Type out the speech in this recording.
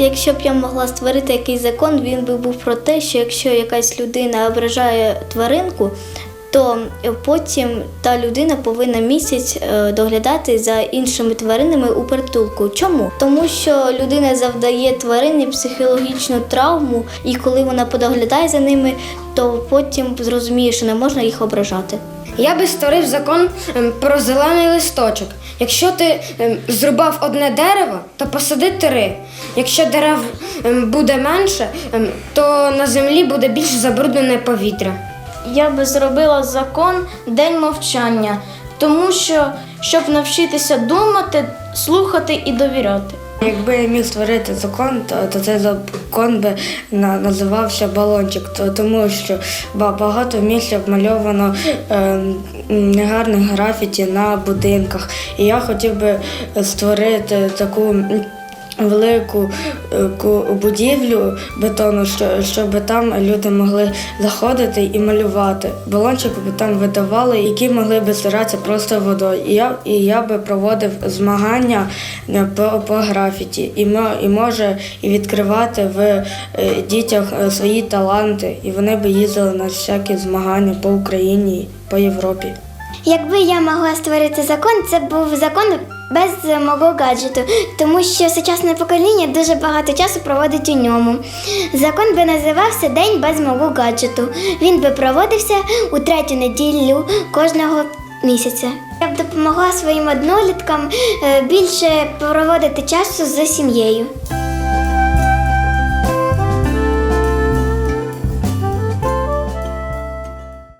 якщо б я могла створити якийсь закон, він би був про те, що якщо якась людина ображає тваринку, то потім та людина повинна місяць е, доглядати за іншими тваринами у притулку. Чому? Тому що людина завдає тварині психологічну травму, і коли вона подоглядає за ними, то потім зрозуміє, що не можна їх ображати. Я би створив закон ем, про зелений листочок. Якщо ти ем, зрубав одне дерево, то посади три. Якщо дерев ем, буде менше, ем, то на землі буде більш забруднене повітря. Я би зробила закон День мовчання, тому що щоб навчитися думати, слухати і довіряти. Якби я міг створити закон, то, то цей закон би на, називався балончик, то, тому що ба- багато місця обмальовано е, негарних графіті на будинках. І я хотів би створити таку. Велику е, будівлю бетону, щоб там люди могли заходити і малювати. Балончик би там видавали, які могли би стиратися просто водою. І я, і я би проводив змагання е, по, по графіті, і, і може і відкривати в е, дітях свої таланти, і вони би їздили на всякі змагання по Україні, по Європі. Якби я могла створити закон, це був закон без мого гаджету, тому що сучасне покоління дуже багато часу проводить у ньому. Закон би називався День без мого гаджету. Він би проводився у третю неділю кожного місяця. Я б допомогла своїм одноліткам е, більше проводити часу з сім'єю.